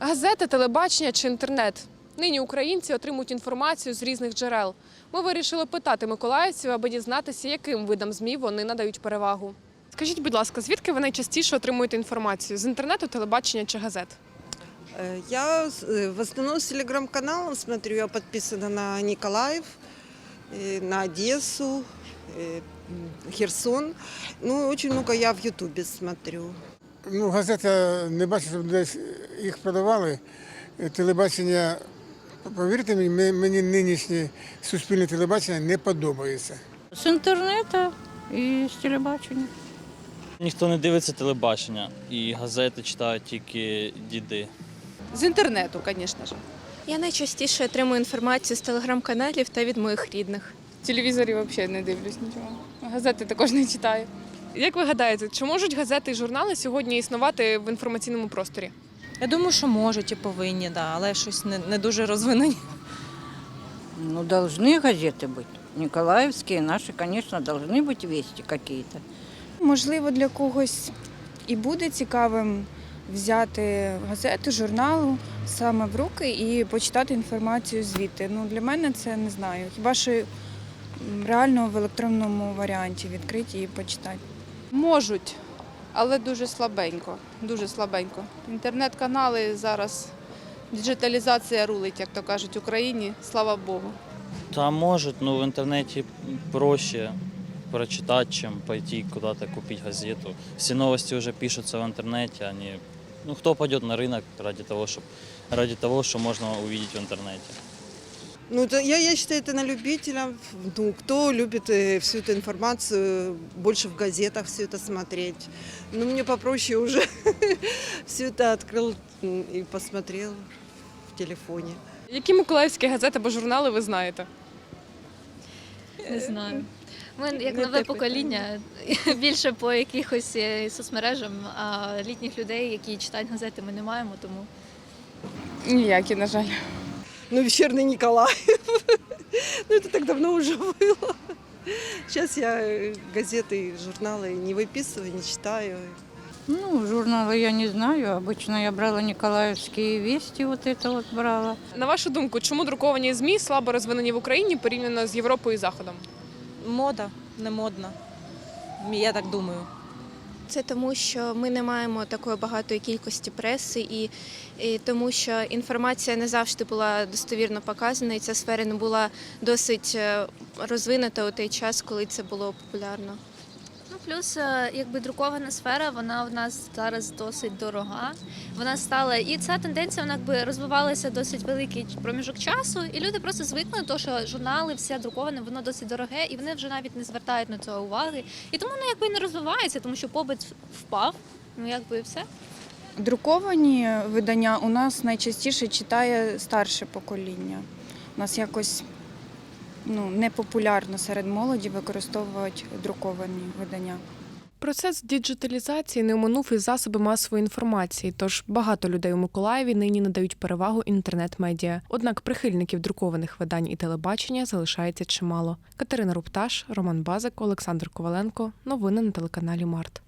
Газети, телебачення чи інтернет. Нині українці отримують інформацію з різних джерел. Ми вирішили питати миколаївців, аби дізнатися, яким видам ЗМІ вони надають перевагу. Скажіть, будь ласка, звідки ви найчастіше отримуєте інформацію? З інтернету, телебачення чи газет? Э, Я э, в основном с телеграм-каналом смотрю, я подписана на Николаев, э, на Одессу, э, м, Херсон. Ну, очень много я в Ютубе смотрю. Ну, газета не бачу, щоб десь їх продавали. Е, Телебачення, повірте мені, мені нинішнє суспільне телебачення не подобається. З інтернету і з телебачення. Ніхто не дивиться телебачення і газети читають тільки діди. З інтернету, звісно ж. Я найчастіше отримую інформацію з телеграм-каналів та від моїх рідних. Телевізорі взагалі не дивлюсь нічого. Газети також не читаю. Як ви гадаєте, чи можуть газети і журнали сьогодні існувати в інформаційному просторі? Я думаю, що можуть і повинні, да, але щось не, не дуже розвинені. Ну, должны газети бути. Николаевские наши, конечно, должны быть вести какие-то. Можливо, для когось і буде цікавим взяти газету, журналу саме в руки і почитати інформацію звідти. Ну, для мене це не знаю. Хіба що м, реально в електронному варіанті відкриті і почитати. Можуть, але дуже слабенько. Дуже слабенько. Інтернет-канали зараз, діджиталізація рулить, як то кажуть, в Україні, слава Богу. Та можуть, ну в інтернеті проще прочитати, чим пойти куда-то купить газету. Всі новості вже пишуться в інтернеті, а не... Ну, хто пойдет на ринок ради того, щоб, ради того, що можна увидеть в інтернеті. Ну, это, я, я считаю, это на любителя. Ну, кто любит э, всю эту информацию, больше в газетах все это смотреть. Ну, мне попроще уже все это открыл м, и посмотрел в телефоне. Які миколаївські газети або журнали ви знаєте? Не знаю. Ми як Не нове те покоління більше по якихось е, соцмережам, а літніх людей, які читають газети, ми не маємо, тому Ніякі, на жаль. Ну, вечерний Николаев. Ну, это так давно уже было. Сейчас я э, газеты, журналы не выписываю, не читаю. Ну, журналы я не знаю. Обычно я брала Николаевские вести, вот это вот брала. На вашу думку, чому друковані ЗМІ слабо розвинені в Україні порівняно з Європою і Заходом? Мода не модна. Я так думаю. Це тому, що ми не маємо такої багатої кількості преси, і, і тому, що інформація не завжди була достовірно показана, і ця сфера не була досить е, розвинута у той час, коли це було популярно. Плюс, е, якби друкована сфера, вона в нас зараз досить дорога. Вона стала і ця тенденція вона якби розвивалася досить великий проміжок часу, і люди просто звикли до того, що журнали, все друковане, воно досить дороге, і вони вже навіть не звертають на це уваги. І тому воно якби не розвивається, тому що побит впав. Ну якби і все. Друковані видання у нас найчастіше читає старше покоління. У нас якось ну, непопулярно серед молоді використовувати друковані видання. Процес діджиталізації не оминув і засоби масової інформації, тож багато людей у Миколаєві нині надають перевагу інтернет-медіа. Однак прихильників друкованих видань і телебачення залишається чимало. Катерина Рупташ, Роман Базик, Олександр Коваленко. Новини на телеканалі Март.